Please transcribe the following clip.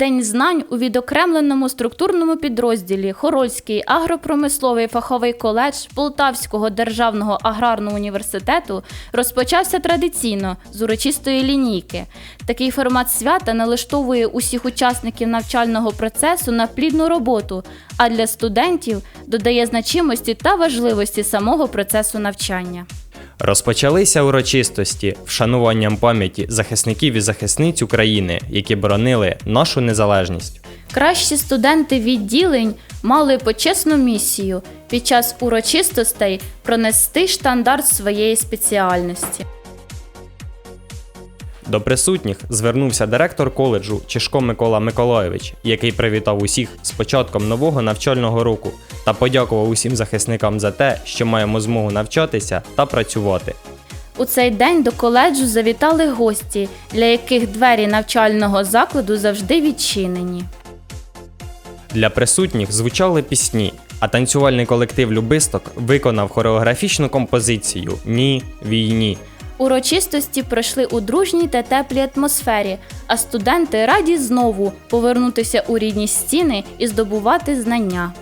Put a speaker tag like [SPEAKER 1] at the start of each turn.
[SPEAKER 1] День знань у відокремленому структурному підрозділі Хорольський агропромисловий фаховий коледж Полтавського державного аграрного університету розпочався традиційно з урочистої лінійки. Такий формат свята налаштовує усіх учасників навчального процесу на плідну роботу, а для студентів додає значимості та важливості самого процесу навчання.
[SPEAKER 2] Розпочалися урочистості вшануванням пам'яті захисників і захисниць України, які боронили нашу незалежність.
[SPEAKER 1] Кращі студенти відділень мали почесну місію під час урочистостей пронести штандарт своєї спеціальності.
[SPEAKER 2] До присутніх звернувся директор коледжу Чешко Микола Миколайович, який привітав усіх з початком нового навчального року та подякував усім захисникам за те, що маємо змогу навчатися та працювати.
[SPEAKER 1] У цей день до коледжу завітали гості, для яких двері навчального закладу завжди відчинені.
[SPEAKER 2] Для присутніх звучали пісні, а танцювальний колектив Любисток виконав хореографічну композицію Ні війні.
[SPEAKER 1] Урочистості пройшли у дружній та теплій атмосфері, а студенти раді знову повернутися у рідні стіни і здобувати знання.